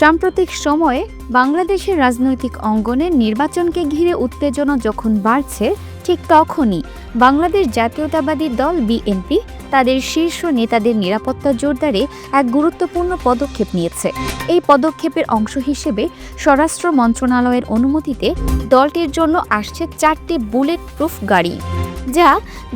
সাম্প্রতিক সময়ে বাংলাদেশের রাজনৈতিক অঙ্গনে নির্বাচনকে ঘিরে উত্তেজনা যখন বাড়ছে, ঠিক তখনই বাংলাদেশ জাতীয়তাবাদী দল বিএনপি তাদের শীর্ষ নেতাদের নিরাপত্তা জোরদারে এক গুরুত্বপূর্ণ পদক্ষেপ নিয়েছে। এই পদক্ষেপের অংশ হিসেবে স্বরাষ্ট্র মন্ত্রণালয়ের অনুমতিতে দলটির জন্য আসছে চারটি বুলেট প্রুফ গাড়ি, যা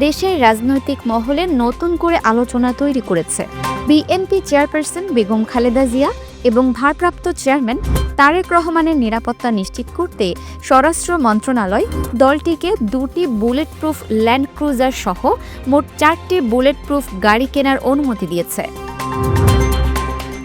দেশের রাজনৈতিক মহলে নতুন করে আলোচনা তৈরি করেছে। বিএনপি চেয়ারপারসন বেগম খালেদা জিয়া এবং ভারপ্রাপ্ত চেয়ারম্যান তারেক রহমানের নিরাপত্তা নিশ্চিত করতে স্বরাষ্ট্র মন্ত্রণালয় দলটিকে দুটি বুলেট প্রুফ ল্যান্ড ক্রুজার সহ মোট চারটি বুলেট প্রুফ গাড়ি কেনার অনুমতি দিয়েছে।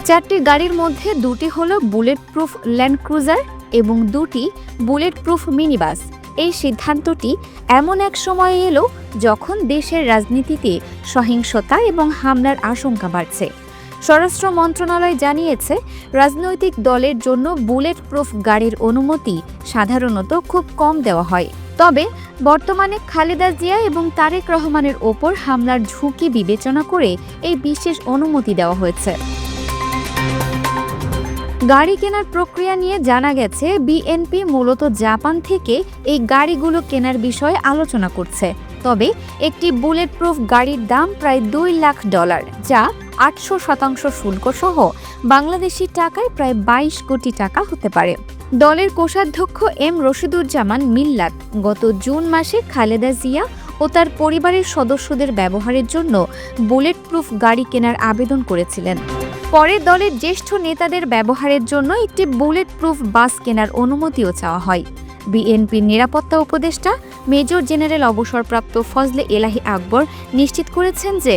চারটি গাড়ির মধ্যে দুটি হল বুলেট প্রুফ ল্যান্ড ক্রুজার এবং দুটি বুলেট প্রুফ মিনি বাস এই সিদ্ধান্তটি এমন এক সময়ে এলো যখন দেশের রাজনীতিতে সহিংসতা এবং হামলার আশঙ্কা বাড়ছে। স্বরাষ্ট্র মন্ত্রণালয় জানিয়েছে, রাজনৈতিক দলের জন্য বুলেট প্রুফ গাড়ির অনুমতি সাধারণত খুব কম দেওয়া হয়। তবে বর্তমানে খালেদা জিয়া এবং তারেক রহমানের ওপর হামলার ঝুঁকি বিবেচনা করে এই বিশেষ অনুমতি দেওয়া হয়েছে। গাড়ি কেনার প্রক্রিয়া নিয়ে জানা গেছে বিএনপি মূলত জাপান থেকে এই গাড়িগুলো কেনার বিষয়ে আলোচনা করছে। তবে একটি বুলেট প্রুফ গাড়ির দাম প্রায় দুই লাখ ডলার, যা আটশো শতাংশ শুল্ক সহ বাংলাদেশি টাকায় প্রায় বাইশ কোটি টাকা হতে পারে। দলের কোষাধ্যক্ষ এম রশিদুজ্জামান মিল্লাত গত জুন মাসে খালেদা জিয়া ও তার পরিবারের সদস্যদের ব্যবহারের জন্য বুলেট প্রুফ গাড়ি কেনার আবেদন করেছিলেন। পরে দলের জ্যেষ্ঠ নেতাদের ব্যবহারের জন্য একটি বুলেট প্রুফ বাস কেনার অনুমতিও চাওয়া হয়। বিএনপির নিরাপত্তা উপদেষ্টা মেজর জেনারেল অবসরপ্রাপ্ত ফজলে এলাহি আকবর নিশ্চিত করেছেন যে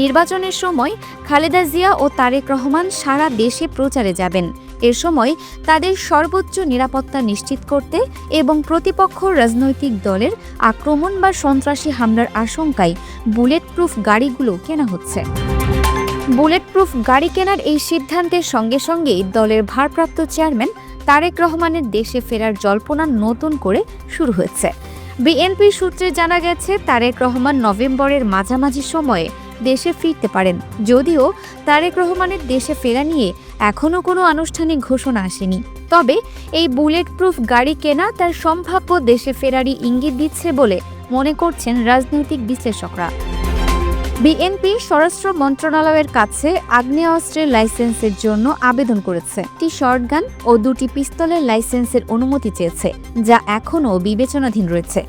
নির্বাচনের সময় খালেদা জিয়া ও তারেক রহমান সারা দেশে প্রচারে যাবেন। এর সময় তাদের সর্বোচ্চ নিরাপত্তা নিশ্চিত করতে এবং প্রতিপক্ষ রাজনৈতিক দলের আক্রমণ বা সন্ত্রাসী হামলার আশঙ্কায় বুলেট প্রুফ গাড়িগুলো কেনা হচ্ছে। বুলেট প্রুফ গাড়ি কেনার এই সিদ্ধান্তের সঙ্গে সঙ্গেই দলের ভারপ্রাপ্ত চেয়ারম্যান তারেক রহমানের দেশে ফেরার জল্পনা নতুন করে শুরু হয়েছে। বিএনপি সূত্রে জানা গেছে, তারেক রহমান নভেম্বরের মাঝামাঝি সময়ে দেশে ফিরতে পারেন। যদিও তারেক রহমানের দেশে ফেরা নিয়ে এখনও কোনো আনুষ্ঠানিক ঘোষণা আসেনি। তবে এই বুলেট প্রুফ গাড়ি কেনা তার সম্ভাব্য দেশে ফেরারই ইঙ্গিত দিচ্ছে বলে মনে করছেন রাজনৈতিক বিশ্লেষকরা। বিএনপি স্বরাষ্ট্র মন্ত্রণালয়ের কাছে আগ্নেয়াস্ত্রের লাইসেন্সের জন্য আবেদন করেছে। একটি শর্টগান ও দুটি পিস্তলের লাইসেন্সের অনুমতি চেয়েছে, যা এখনও বিবেচনাধীন রয়েছে।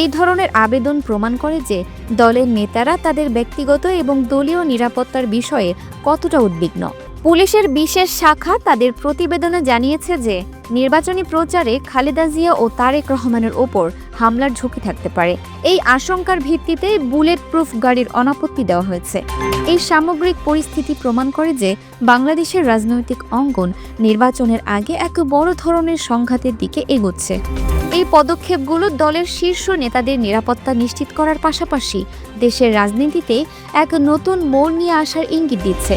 এই ধরনের আবেদন প্রমাণ করে যে দলের নেতারা তাদের ব্যক্তিগত এবং দলীয় নিরাপত্তার বিষয়ে কতটা উদ্বিগ্ন। পুলিশের বিশেষ শাখা তাদের প্রতিবেদনে জানিয়েছে যে, নির্বাচনী প্রচারে খালেদা জিয়া ও তারেক রহমানের ওপর হামলার ঝুঁকি থাকতে পারে। এই আশঙ্কার ভিত্তিতে বুলেট প্রুফ গাড়ির অনাপত্তি দেওয়া হয়েছে। এই সামগ্রিক পরিস্থিতি প্রমাণ করে যে, বাংলাদেশের রাজনৈতিক অঙ্গন নির্বাচনের আগে এক বড় ধরনের সংঘাতের দিকে এগোচ্ছে। এই পদক্ষেপগুলো দলের শীর্ষ নেতাদের নিরাপত্তা নিশ্চিত করার পাশাপাশি দেশের রাজনীতিতে এক নতুন মোড় নিয়ে আসার ইঙ্গিত দিচ্ছে।